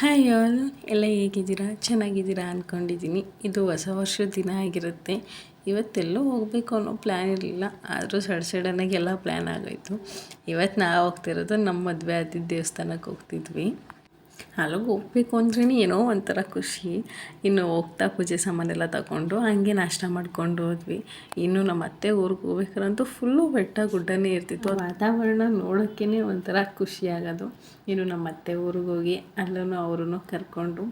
Hi all, ಎಲ್ಲ ಹೇಗಿದ್ದೀರಾ? ಚೆನ್ನಾಗಿದ್ದೀರಾ ಅಂದ್ಕೊಂಡಿದ್ದೀನಿ ಇದು ಹೊಸ ವರ್ಷದ ದಿನ ಆಗಿರುತ್ತೆ. ಇವತ್ತೆಲ್ಲೋ ಹೋಗಬೇಕು ಅನ್ನೋ ಪ್ಲ್ಯಾನ್ ಇರಲಿಲ್ಲ. ಆದರೂ ಸಡ್ ಸಡನ್ನಾಗಿ ಎಲ್ಲ ಪ್ಲ್ಯಾನ್ ಆಗೋಯಿತು. ಇವತ್ತು ನಾವು ಹೋಗ್ತಿರೋದು ನಮ್ಮ ಮದುವೆ ಆದಿದ್ದ ದೇವಸ್ಥಾನಕ್ಕೆ ಹೋಗ್ತಿದ್ವಿ. ಅಲ್ಲಿಗೆ ಹೋಗ್ಬೇಕು ಅಂದ್ರೇ ಏನೋ ಒಂಥರ ಖುಷಿ. ಇನ್ನು ಹೋಗ್ತಾ ಪೂಜೆ ಸಾಮಾನೆಲ್ಲ ತಗೊಂಡು ಹಂಗೆ ನಾಷ್ಟ ಮಾಡ್ಕೊಂಡು ಹೋದ್ವಿ. ಇನ್ನು ನಮ್ಮ ಅತ್ತೆ ಊರಿಗೆ ಹೋಗ್ಬೇಕಾರಂತೂ ಫುಲ್ಲು ಬೆಟ್ಟ ಗುಡ್ಡನೇ ಇರ್ತಿತ್ತು. ವಾತಾವರಣ ನೋಡೋಕ್ಕೇ ಒಂಥರ ಖುಷಿ ಆಗೋದು. ಇನ್ನು ನಮ್ಮ ಅತ್ತೆ ಊರಿಗೆ ಹೋಗಿ ಅಲ್ಲೂ ಅವ್ರೂ ಕರ್ಕೊಂಡು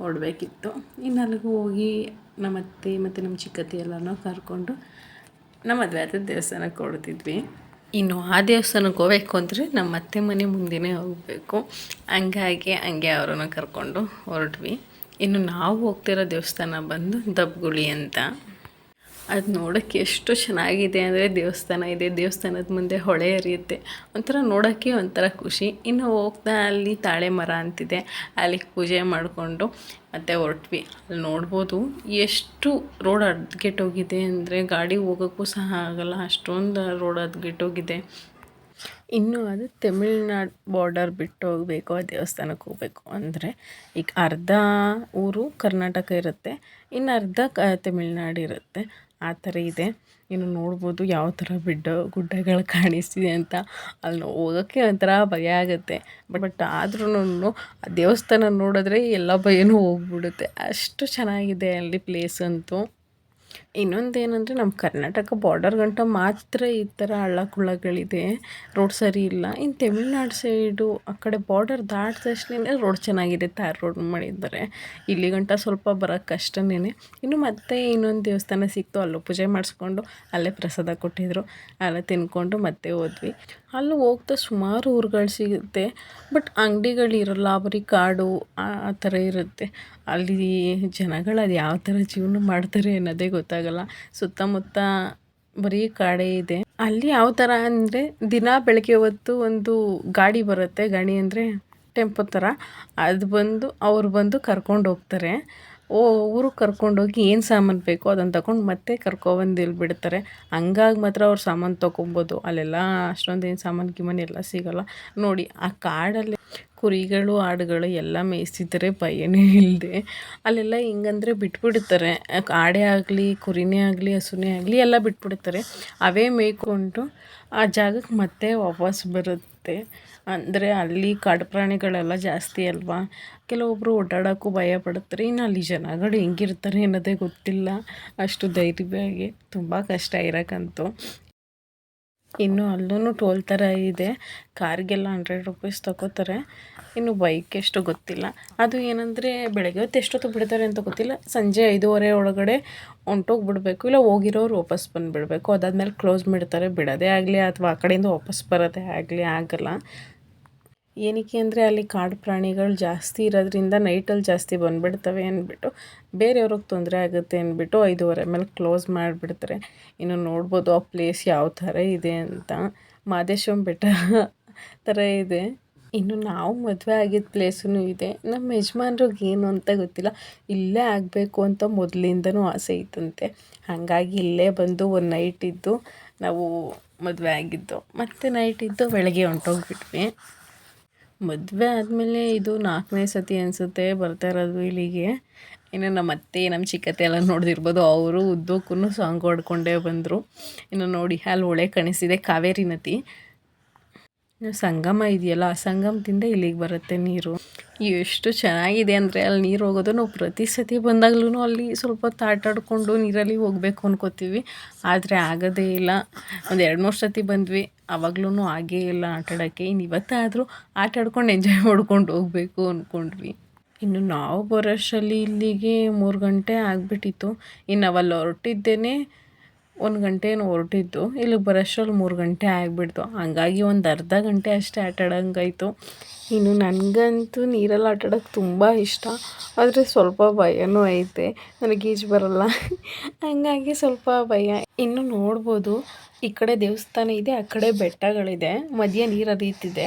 ಓಡಬೇಕಿತ್ತು. ಇನ್ನು ಅಲ್ಲಿಗೂ ಹೋಗಿ ನಮ್ಮ ಅತ್ತೆ ಮತ್ತು ನಮ್ಮ ಚಿಕ್ಕತ್ತೆ ಎಲ್ಲನೂ ಕರ್ಕೊಂಡು ನಮ್ಮ ಮದುವೆ ಆದ ದೇವಸ್ಥಾನಕ್ಕೆ ಹೊಡ್ತಿದ್ವಿ ಇನ್ನು ಆ ದೇವಸ್ಥಾನಕ್ಕೆ ಹೋಗ್ಬೇಕು ಅಂದರೆ ನಮ್ಮ ಅತ್ತೆ ಮನೆ ಮುಂದೆನೇ ಹೋಗಬೇಕು. ಹಂಗಾಗಿ ಹಂಗೆ ಅವರನ್ನು ಕರ್ಕೊಂಡು ಹೊರಟ್ವಿ. ಇನ್ನು ನಾವು ಹೋಗ್ತಿರೋ ದೇವಸ್ಥಾನ ಬಂದು ದಬ್ಗುಳಿ ಅಂತ. ಅದು ನೋಡೋಕ್ಕೆ ಎಷ್ಟು ಚೆನ್ನಾಗಿದೆ ಅಂದರೆ ದೇವಸ್ಥಾನ ಇದೆ, ದೇವಸ್ಥಾನದ ಮುಂದೆ ಹೊಳೆ ಹರಿಯುತ್ತೆ. ಒಂಥರ ನೋಡೋಕ್ಕೆ ಒಂಥರ ಖುಷಿ. ಇನ್ನು ಹೋಗ್ತಾ ಅಲ್ಲಿ ತಾಳೆ ಮರ ಅಂತಿದೆ ಅಲ್ಲಿಗೆ ಪೂಜೆ ಮಾಡಿಕೊಂಡು ಮತ್ತೆ ಹೊರಟ್ವಿ. ಅಲ್ಲಿ ನೋಡ್ಬೋದು ಎಷ್ಟು ರೋಡ್ ಅದ್ಗೆಟ್ಟೋಗಿದೆ ಅಂದರೆ ಗಾಡಿ ಹೋಗೋಕ್ಕೂ ಸಹ ಆಗಲ್ಲ, ಅಷ್ಟೊಂದು ರೋಡ್ ಅದ್ಗೆಟ್ಟೋಗಿದೆ ಇನ್ನು ಅದು ತಮಿಳ್ನಾಡು ಬಾರ್ಡರ್ ಬಿಟ್ಟು ಹೋಗಬೇಕು, ಆ ದೇವಸ್ಥಾನಕ್ಕೆ ಹೋಗಬೇಕು ಅಂದರೆ ಈಗ ಅರ್ಧ ಊರು ಕರ್ನಾಟಕ ಇರುತ್ತೆ, ಇನ್ನು ಅರ್ಧ ಕ ತಮಿಳ್ನಾಡು ಇರುತ್ತೆ. ಆ ಥರ ಇದೆ. ಇನ್ನು ನೋಡ್ಬೋದು ಯಾವ ಥರ ಬಿಡ್ಡ ಗುಡ್ಡಗಳು ಕಾಣಿಸ್ತಿದೆ ಅಂತ. ಅಲ್ಲಿ ಹೋಗೋಕ್ಕೆ ಒಂಥರ ಭಯ ಆಗುತ್ತೆ. ಬಟ್ ಆದ್ರೂ ಆ ದೇವಸ್ಥಾನ ನೋಡಿದ್ರೆ ಎಲ್ಲ ಭಯನೂ ಹೋಗ್ಬಿಡುತ್ತೆ. ಅಷ್ಟು ಚೆನ್ನಾಗಿದೆ ಅಲ್ಲಿ ಪ್ಲೇಸ್ ಅಂತೂ. ಇನ್ನೊಂದು ಏನಂದರೆ ನಮ್ಮ ಕರ್ನಾಟಕ ಬಾರ್ಡರ್ ಗಂಟ ಮಾತ್ರ ಈ ಥರ ಹಳ್ಳ ಕುಳ್ಳಗಳಿದೆ ರೋಡ್ ಸರಿ ಇಲ್ಲ. ಇನ್ನು ತಮಿಳ್ನಾಡು ಸೈಡು ಆ ಕಡೆ ಬಾರ್ಡರ್ ದಾಟಿದ ತಕ್ಷಣ ರೋಡ್ ಚೆನ್ನಾಗಿದೆ. ತಾರ್ ರೋಡ್ ಮಾಡಿದ್ದಾರೆ. ಇಲ್ಲಿ ಗಂಟ ಸ್ವಲ್ಪ ಬರೋಕ್ಕೆ ಕಷ್ಟನೇ ಇನ್ನು ಮತ್ತೆ ಇನ್ನೊಂದು ದೇವಸ್ಥಾನ ಸಿಕ್ತು. ಅಲ್ಲೂ ಪೂಜೆ ಮಾಡಿಸ್ಕೊಂಡು ಅಲ್ಲೇ ಪ್ರಸಾದ ಕೊಟ್ಟಿದ್ರು. ಅಲ್ಲೇ ತಿನ್ಕೊಂಡು ಮತ್ತೆ ಹೋದ್ವಿ. ಅಲ್ಲಿ ಹೋಗ್ತಾ ಸುಮಾರು ಊರುಗಳು ಸಿಗುತ್ತೆ. ಬಟ್ ಅಂಗಡಿಗಳಿರಲ್ಲ ಬರೀ ಕಾಡು, ಆ ಥರ ಇರುತ್ತೆ. ಅಲ್ಲಿ ಜನಗಳು ಅದು ಯಾವ ಥರ ಜೀವನ ಮಾಡ್ತಾರೆ ಅನ್ನೋದೇ ಗೊತ್ತಾಗಲ್ಲ ಸುತ್ತಮುತ್ತ ಬರೀ ಕಾಡೆ ಇದೆ. ಅಲ್ಲಿ ಯಾವ ಥರ ಅಂದರೆ ದಿನ ಬೆಳಗ್ಗೆ ಹೊತ್ತು ಒಂದು ಗಾಡಿ ಬರುತ್ತೆ. ಗಾಡಿ ಅಂದರೆ ಟೆಂಪೋ ಥರ ಅದು ಬಂದು ಅವ್ರು ಬಂದು ಕರ್ಕೊಂಡು ಹೋಗ್ತಾರೆ. ಓ ಊರಿಗೆ ಕರ್ಕೊಂಡೋಗಿ ಏನು ಸಾಮಾನು ಬೇಕೋ ಅದನ್ನು ತಗೊಂಡು ಮತ್ತೆ ಕರ್ಕೊಬಂದು ಇಲ್ಲಿ ಬಿಡ್ತಾರೆ. ಹಂಗಾಗಿ ಮಾತ್ರ ಅವ್ರು ಸಾಮಾನು ತೊಗೊಬೋದು. ಅಲ್ಲೆಲ್ಲ ಅಷ್ಟೊಂದೇನು ಸಾಮಾನು ಗೀಮಾನು ಎಲ್ಲ ಸಿಗೋಲ್ಲ. ನೋಡಿ, ಆ ಕಾಡಲ್ಲಿ ಕುರಿಗಳು, ಆಡುಗಳು ಎಲ್ಲ ಮೇಯಿಸ್ತಿದ್ದಾರೆ ಭಯನೇ ಇಲ್ಲದೆ ಅಲ್ಲೆಲ್ಲ ಹಿಂಗಂದ್ರೆ ಬಿಟ್ಬಿಡ್ತಾರೆ. ಆಡೇ ಆಗಲಿ, ಕುರಿನೇ ಆಗಲಿ, ಹಸುನೇ ಆಗಲಿ ಎಲ್ಲ ಬಿಟ್ಬಿಡ್ತಾರೆ. ಅವೇ ಮೇಯ್ಕೊಂಡು ಆ ಜಾಗಕ್ಕೆ ಮತ್ತೆ ವಾಪಸ್ ಬರುತ್ತೆ. ಅಂದರೆ ಅಲ್ಲಿ ಕಾಡು ಪ್ರಾಣಿಗಳೆಲ್ಲ ಜಾಸ್ತಿ ಅಲ್ವಾ? ಕೆಲವೊಬ್ಬರು ಓಡಾಡೋಕ್ಕೂ ಭಯ ಪಡುತ್ತಾರೆ ಇನ್ನು ಅಲ್ಲಿ ಜನಗಳು ಹೆಂಗಿರ್ತಾರೆ ಅನ್ನೋದೇ ಗೊತ್ತಿಲ್ಲ. ಅಷ್ಟು ಧೈರ್ಯವಾಗಿ. ತುಂಬ ಕಷ್ಟ ಇರೋಕ್ಕಂತೂ. ಇನ್ನು ಅಲ್ಲೂ ಟೋಲ್ ಥರ ಇದೆ. ಕಾರ್ಗೆಲ್ಲ ಹಂಡ್ರೆಡ್ ರುಪೀಸ್ ತಗೋತಾರೆ. ಇನ್ನು ಬೈಕ್ ಎಷ್ಟು ಗೊತ್ತಿಲ್ಲ. ಅದು ಏನಂದರೆ ಬೆಳಗ್ಗೆ ಹೊತ್ತು ಎಷ್ಟೊತ್ತು ಬಿಡ್ತಾರೆ ಅಂತ ಗೊತ್ತಿಲ್ಲ. ಸಂಜೆ ಐದೂವರೆ ಒಳಗಡೆ ಹೊಂಟೋಗ್ಬಿಡ್ಬೇಕು. ಇಲ್ಲ ಹೋಗಿರೋರು ವಾಪಸ್ ಬಂದುಬಿಡ್ಬೇಕು. ಅದಾದಮೇಲೆ ಕ್ಲೋಸ್ ಮಾಡ್ತಾರೆ. ಬಿಡೋದೇ ಆಗಲಿ ಅಥವಾ ಆ ಕಡೆಯಿಂದ ವಾಪಸ್ ಬರೋದೇ ಆಗಲಿ ಆಗಲ್ಲ. ಏನಕ್ಕೆ ಅಂದರೆ ಅಲ್ಲಿ ಕಾಡು ಪ್ರಾಣಿಗಳು ಜಾಸ್ತಿ ಇರೋದ್ರಿಂದ ನೈಟಲ್ಲಿ ಜಾಸ್ತಿ ಬಂದುಬಿಡ್ತವೆ ಅಂದ್ಬಿಟ್ಟು ಬೇರೆಯವ್ರಿಗೆ ತೊಂದರೆ ಆಗುತ್ತೆ ಅಂದ್ಬಿಟ್ಟು ಐದೂವರೆ ಮೇಲೆ ಕ್ಲೋಸ್ ಮಾಡಿಬಿಡ್ತಾರೆ. ಇನ್ನು ನೋಡ್ಬೋದು ಆ ಪ್ಲೇಸ್ ಯಾವ ಥರ ಇದೆ ಅಂತ. ಮಾದೇಶ್ವರಂ ಬೆಟ್ಟ ಥರ ಇದೆ. ಇನ್ನು ನಾವು ಮದುವೆ ಆಗಿದ್ದ ಪ್ಲೇಸೂ ಇದೆ. ನಮ್ಮ ಯಜಮಾನ್ರಿಗೆ ಏನು ಅಂತ ಗೊತ್ತಿಲ್ಲ. ಇಲ್ಲೇ ಆಗಬೇಕು ಅಂತ ಮೊದಲಿಂದನೂ ಆಸೆ ಇತ್ತಂತೆ ಹಾಗಾಗಿ ಇಲ್ಲೇ ಬಂದು ಒಂದು ನೈಟ್ ಇದ್ದು ನಾವು ಮದುವೆ ಆಗಿದ್ದು ಮತ್ತು ನೈಟ್ ಇದ್ದು ಬೆಳಗ್ಗೆ ಹೊಂಟೋಗ್ಬಿಟ್ವಿ. ಮದುವೆ ಆದಮೇಲೆ ಇದು ನಾಲ್ಕನೇ ಸತಿ ಅನಿಸುತ್ತೆ ಬರ್ತಾ ಇರೋದು ಇಲ್ಲಿಗೆ. ಇನ್ನು ನಮ್ಮ ಅತ್ತೆ, ನಮ್ಮ ಚಿಕ್ಕತ್ತೆ ಎಲ್ಲ ನೋಡ್ದಿರ್ಬೋದು. ಅವರು ಉದ್ದಕ್ಕೂ ಸಾಂಗ್ ಹೊಡ್ಕೊಂಡೇ ಬಂದರು. ಇನ್ನು ನೋಡಿ, ಅಲ್ಲಿ ಒಳೆ ಕಾಣಿಸಿದೆ ಕಾವೇರಿ ನದಿ. ಸಂಗಮ ಇದೆಯಲ್ಲ, ಆ ಸಂಗಮದಿಂದ ಇಲ್ಲಿಗೆ ಬರುತ್ತೆ ನೀರು. ಎಷ್ಟು ಚೆನ್ನಾಗಿದೆ ಅಂದರೆ ಅಲ್ಲಿ ನೀರು ಹೋಗೋದು. ನಾವು ಪ್ರತಿ ಸತಿ ಬಂದಾಗ್ಲೂ ಅಲ್ಲಿ ಸ್ವಲ್ಪ ಹೊತ್ತು ಆಟ ಆಡಿಕೊಂಡು ನೀರಲ್ಲಿ ಹೋಗಬೇಕು ಅನ್ಕೋತೀವಿ. ಆದರೆ ಆಗೋದೇ ಇಲ್ಲ. ಒಂದು ಎರಡು ಮೂರು ಸತಿ ಬಂದ್ವಿ. ಆವಾಗ್ಲೂ ಆಗೇ ಇಲ್ಲ ಆಟಾಡೋಕ್ಕೆ ಇನ್ನು ಇವತ್ತಾದರೂ ಆಟ ಆಡ್ಕೊಂಡು ಎಂಜಾಯ್ ಮಾಡ್ಕೊಂಡು ಹೋಗಬೇಕು ಅಂದ್ಕೊಂಡ್ವಿ ಇನ್ನು ನಾವು ಬರೋಷ್ಟರಲ್ಲಿ ಇಲ್ಲಿಗೆ ಮೂರು ಗಂಟೆ ಆಗಿಬಿಟ್ಟಿತ್ತು. ಇನ್ನು ನಾವಲ್ಲಿ ಹೊರಟಿದ್ದೇನೆ ಒಂದು ಗಂಟೆ ಏನೋ ಹೊರಟಿದ್ದು ಇಲ್ಲಿಗೆ ಬರೋಷ್ಟ್ರಲ್ಲಿ ಮೂರು ಗಂಟೆ ಆಗಿಬಿಡ್ತು. ಹಂಗಾಗಿ ಒಂದು ಅರ್ಧ ಗಂಟೆ ಅಷ್ಟೇ ಆಟ ಆಡೋಂಗಾಯ್ತು ಇನ್ನು ನನಗಂತೂ ನೀರಲ್ಲಿ ಆಟ ಆಡೋಕ್ಕೆ ತುಂಬ ಇಷ್ಟ. ಆದರೆ ಸ್ವಲ್ಪ ಭಯನೂ ಐತೆ. ನನಗೆ ಈಜು ಬರಲ್ಲ. ಹಂಗಾಗಿ ಸ್ವಲ್ಪ ಭಯ. ಇನ್ನು ನೋಡ್ಬೋದು, ಈ ಕಡೆ ದೇವಸ್ಥಾನ ಇದೆ, ಆ ಕಡೆ ಬೆಟ್ಟಗಳಿದೆ. ಮಧ್ಯ ನೀರು ಹರಿಯುತ್ತಿದೆ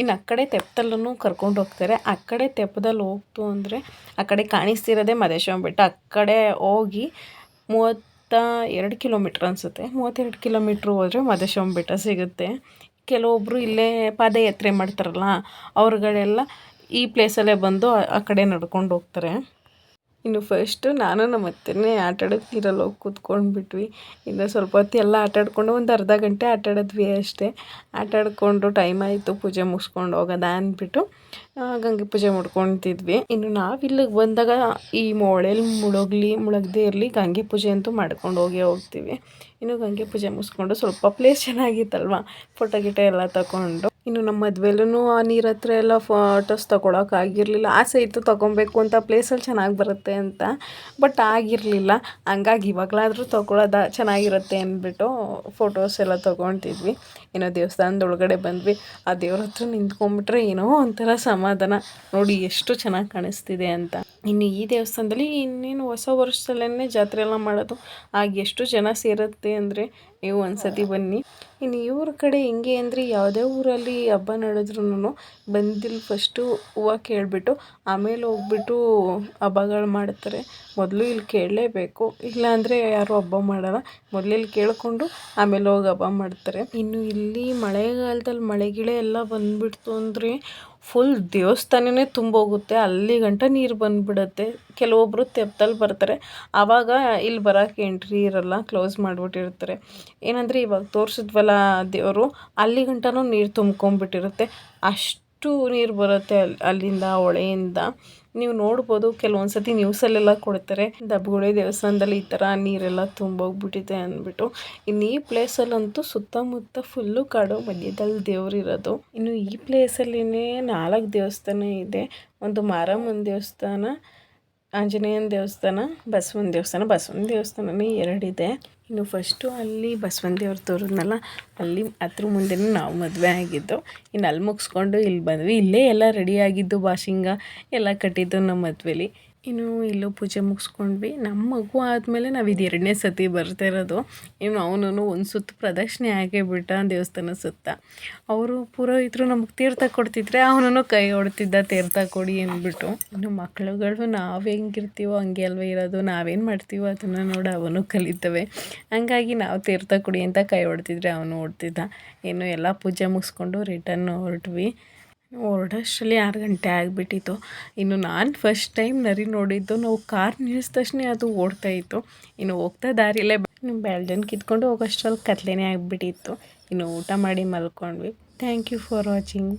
ಇನ್ನು ಆ ಕಡೆ ತೆಪ್ಪದಲ್ಲೂ ಕರ್ಕೊಂಡು ಹೋಗ್ತಾರೆ. ಆ ಕಡೆ ತೆಪ್ಪದಲ್ಲಿ ಹೋಗ್ತು ಅಂದರೆ, ಆ ಕಡೆ ಕಾಣಿಸ್ತಿರೋದೇ ಮದೇಶ್ವರ ಬೆಟ್ಟ. ಆ ಕಡೆ ಹೋಗಿ ಮೂವತ್ತು ಎರಡು ಕಿಲೋಮೀಟ್ರ್ ಅನಿಸುತ್ತೆ. ಮೂವತ್ತೆರಡು ಕಿಲೋಮೀಟ್ರ್ ಹೋದರೆ ಮಹದೇಶ್ವರನ ಬೆಟ್ಟ ಸಿಗುತ್ತೆ. ಕೆಲವೊಬ್ಬರು ಇಲ್ಲೇ ಪಾದಯಾತ್ರೆ ಮಾಡ್ತಾರಲ್ಲ, ಅವ್ರುಗಳೆಲ್ಲ ಈ ಪ್ಲೇಸಲ್ಲೇ ಬಂದು ಆ ಕಡೆ ನಡ್ಕೊಂಡು ಹೋಗ್ತಾರೆ. ಇನ್ನು ಫಸ್ಟು ನಾನು ನಮ್ಮ ಅತ್ತೆನೇ ಆಟ ಆಡೋದು ನೀರಲ್ಲಿ ಹೋಗಿ ಕೂತ್ಕೊಂಡ್ಬಿಟ್ವಿ. ಇನ್ನು ಸ್ವಲ್ಪ ಹೊತ್ತು ಎಲ್ಲ ಆಟ ಆಡ್ಕೊಂಡು ಒಂದು ಅರ್ಧ ಗಂಟೆ ಆಟ ಆಡಿದ್ವಿ ಅಷ್ಟೇ. ಆಟ ಆಡಿಕೊಂಡು ಟೈಮ್ ಆಯಿತು, ಪೂಜೆ ಮುಗಿಸ್ಕೊಂಡು ಹೋಗೋದ ಅಂದ್ಬಿಟ್ಟು ಗಂಗೆ ಪೂಜೆ ಮಾಡ್ಕೊತಿದ್ವಿ. ಇನ್ನು ನಾವು ಇಲ್ಲಿಗೆ ಬಂದಾಗ ಈ ಮೊಳೇಲಿ ಮುಳುಗ್ಲಿ, ಮುಳುಗದೇ ಇರಲಿ ಗಂಗೆ ಪೂಜೆ ಅಂತೂ ಮಾಡ್ಕೊಂಡು ಹೋಗೇ ಹೋಗ್ತೀವಿ. ಇನ್ನು ಗಂಗೆ ಪೂಜೆ ಮುಗಿಸ್ಕೊಂಡು ಸ್ವಲ್ಪ ಪ್ಲೇಸ್ ಚೆನ್ನಾಗಿತ್ತಲ್ವ? ಫೋಟೋ ಗಿಟೋ ಎಲ್ಲ ತಗೊಂಡು ಇನ್ನು ನಮ್ಮ ಮದುವೆಲೂ ಆ ನೀರ ಹತ್ರ ಎಲ್ಲ ಫೋಟೋಸ್ ಆಗಿರಲಿಲ್ಲ. ಆಸೆ ಇತ್ತು ತೊಗೊಬೇಕು ಅಂತ ಪ್ಲೇಸಲ್ಲಿ ಚೆನ್ನಾಗಿ ಬರುತ್ತೆ ಅಂತ ಬಟ್ ಆಗಿರಲಿಲ್ಲ. ಹಂಗಾಗಿ ಇವಾಗಲಾದರೂ ತೊಗೊಳೋದ ಚೆನ್ನಾಗಿರುತ್ತೆ ಅಂದ್ಬಿಟ್ಟು ಫೋಟೋಸ್ ಎಲ್ಲ ತೊಗೊತಿದ್ವಿ. ಏನೋ ದೇವಸ್ಥಾನದ ಒಳಗಡೆ ಬಂದ್ವಿ. ಆ ದೇವ್ರ ಹತ್ರ ನಿಂತ್ಕೊಂಡ್ಬಿಟ್ರೆ ಏನೋ ಒಂಥರ ಸಮಾಧಾನ. ನೋಡಿ ಎಷ್ಟು ಚೆನ್ನಾಗಿ ಕಾಣಿಸ್ತಿದೆ ಅಂತ. ಇನ್ನು ಈ ದೇವಸ್ಥಾನದಲ್ಲಿ ಇನ್ನೇನು ಹೊಸ ವರ್ಷದಲ್ಲೇ ಜಾತ್ರೆ ಎಲ್ಲ ಮಾಡೋದು. ಆಗ ಎಷ್ಟು ಜನ ಸೇರುತ್ತೆ ಅಂದರೆ ನೀವು ಒಂದ್ಸತಿ ಬನ್ನಿ. ಇನ್ನು ಇವ್ರ ಕಡೆ ಹೆಂಗೆ ಅಂದರೆ ಯಾವುದೇ ಊರಲ್ಲಿ ಹಬ್ಬ ನಡೆದ್ರೂ ಬಂದಿಲ್ಲ ಫಸ್ಟು ಹೂವು ಕೇಳಿಬಿಟ್ಟು ಆಮೇಲೆ ಹೋಗ್ಬಿಟ್ಟು ಹಬ್ಬಗಳು ಮಾಡ್ತಾರೆ. ಮೊದಲು ಇಲ್ಲಿ ಕೇಳಲೇಬೇಕು. ಇಲ್ಲಾಂದರೆ ಯಾರೂ ಹಬ್ಬ ಮಾಡೋಲ್ಲ. ಮೊದಲು ಇಲ್ಲಿ ಕೇಳಿಕೊಂಡು ಆಮೇಲೆ ಹೋಗಿ ಹಬ್ಬ ಮಾಡ್ತಾರೆ. ಇನ್ನು ಇಲ್ಲಿ ಮಳೆಗಾಲದಲ್ಲಿ ಮಳೆ ಗಿಳೆ ಎಲ್ಲ ಬಂದ್ಬಿಡ್ತು ಅಂದರೆ ಫುಲ್ ದೇವಸ್ಥಾನನೇ ತುಂಬೋಗುತ್ತೆ, ಅಲ್ಲಿ ಗಂಟ ನೀರು ಬಂದ್ಬಿಡುತ್ತೆ. ಕೆಲವೊಬ್ಬರು ತೆಪ್ಪದಲ್ಲಿ ಬರ್ತಾರೆ. ಆವಾಗ ಇಲ್ಲಿ ಬರೋಕ್ಕೆ ಎಂಟ್ರಿ ಇರಲ್ಲ ಕ್ಲೋಸ್ ಮಾಡಿಬಿಟ್ಟಿರ್ತಾರೆ. ಏನಂದರೆ ಇವಾಗ ತೋರಿಸಿದ್ವಲ್ಲ ದೇವರು, ಅಲ್ಲಿ ಗಂಟನೂ ನೀರು ತುಂಬ್ಕೊಂಬಿಟ್ಟಿರುತ್ತೆ ಅಷ್ಟು ನೀರು ಬರುತ್ತೆ ಅಲ್ಲಿ ಅಲ್ಲಿಂದ ಹೊಳೆಯಿಂದ. ನೀವು ನೋಡ್ಬೋದು ಕೆಲವೊಂದು ಸತಿ ನ್ಯೂಸಲ್ಲೆಲ್ಲ ಕೊಡ್ತಾರೆ ದಬ್ಬಗುಳಿ ದೇವಸ್ಥಾನದಲ್ಲಿ ಈ ಥರ ನೀರೆಲ್ಲ ತುಂಬೋಗ್ಬಿಟ್ಟಿದೆ ಅಂದ್ಬಿಟ್ಟು. ಇನ್ನು ಈ ಪ್ಲೇಸಲ್ಲಂತೂ ಸುತ್ತಮುತ್ತ ಫುಲ್ಲು ಕಾಡು, ಮಧ್ಯದಲ್ಲಿ ದೇವ್ರಿರೋದು ಇನ್ನು ಈ ಪ್ಲೇಸಲ್ಲಿನೇ ನಾಲ್ಕು ದೇವಸ್ಥಾನ ಇದೆ. ಒಂದು ಮಾರಮ್ಮನ ದೇವಸ್ಥಾನ, ಆಂಜನೇಯನ ದೇವಸ್ಥಾನ, ಬಸವನ ದೇವಸ್ಥಾನ. ಬಸವನ ದೇವಸ್ಥಾನನೇ ಎರಡಿದೆ. ಇನ್ನು ಫಸ್ಟು ಅಲ್ಲಿ ಬಸವನ ದೇವ್ರು ತೋರಿದ್ನಲ್ಲ, ಅಲ್ಲಿ ಅದ್ರ ಮುಂದೆನೇ ನಾವು ಮದುವೆ ಆಗಿದ್ದು. ಇನ್ನು ಅಲ್ಲಿ ಮುಗಿಸ್ಕೊಂಡು ಇಲ್ಲಿ ಬಂದ್ವಿ. ಇಲ್ಲೇ ಎಲ್ಲ ರೆಡಿ ಆಗಿದ್ದು ಬಾಶಿಂಗ ಎಲ್ಲ ಕಟ್ಟಿದ್ದು ನಮ್ಮ ಮದುವೆಲಿ. ಇನ್ನು ಇಲ್ಲೂ ಪೂಜೆ ಮುಗಿಸ್ಕೊಂಡ್ವಿ. ನಮ್ಮ ಮಗು ಆದಮೇಲೆ ನಾವು ಇದು ಎರಡನೇ ಸತಿ ಬರ್ತಾ ಇರೋದು. ಇನ್ನು ಅವನು ಒಂದು ಸುತ್ತು ಪ್ರದಕ್ಷಿಣೆ ಆಗೇ ಬಿಟ್ಟ ದೇವಸ್ಥಾನ ಸುತ್ತ. ಅವರು ಪುರೋಹಿತರು ನಮಗೆ ತೀರ್ಥ ಕೊಡ್ತಿದ್ರೆ ಅವನೂ ಕೈ ಹೊಡ್ತಿದ್ದ ತೀರ್ಥ ಕೊಡಿ ಅಂದ್ಬಿಟ್ಟು. ಇನ್ನು ಮಕ್ಕಳುಗಳು ನಾವು ಹೆಂಗಿರ್ತೀವೋ ಹಂಗೆ ಅಲ್ವ ಇರೋದು. ನಾವೇನು ಮಾಡ್ತೀವೋ ಅದನ್ನು ನೋಡಿ ಅವನು ಕಲಿತವೆ. ಹಂಗಾಗಿ ನಾವು ತೀರ್ಥ ಕೊಡಿ ಅಂತ ಕೈ ಹೊಡ್ತಿದ್ರೆ ಅವನು ಹೊಡ್ತಿದ್ದ ಇನ್ನು ಎಲ್ಲ ಪೂಜೆ ಮುಗಿಸ್ಕೊಂಡು ರಿಟರ್ನ್ ಹೊರಟ್ವಿ. ಹೊರಡೋಷ್ಟರಲ್ಲಿ ಆರು ಗಂಟೆ ಆಗಿಬಿಟ್ಟಿತ್ತು. ಇನ್ನು ನಾನು ಫಸ್ಟ್ ಟೈಮ್ ನರಿ ನೋಡಿದ್ದು, ನಾವು ಕಾರ್ ನಿಲ್ಲಿಸಿದ ತಕ್ಷಣ ಅದು ಓಡ್ತಾ ಇತ್ತು. ಇನ್ನು ಹೋಗ್ತಾ ದಾರಿಲೇ ನಿಮ್ಮ ಬೆಳ್ದನ್ ಕಿತ್ಕೊಂಡು ಹೋಗೋಷ್ಟರಲ್ಲಿ ಕತ್ಲೆನೇ ಆಗಿಬಿಟ್ಟಿತ್ತು. ಇನ್ನು ಊಟ ಮಾಡಿ ಮಲ್ಕೊಂಡ್ವಿ. Thank you for watching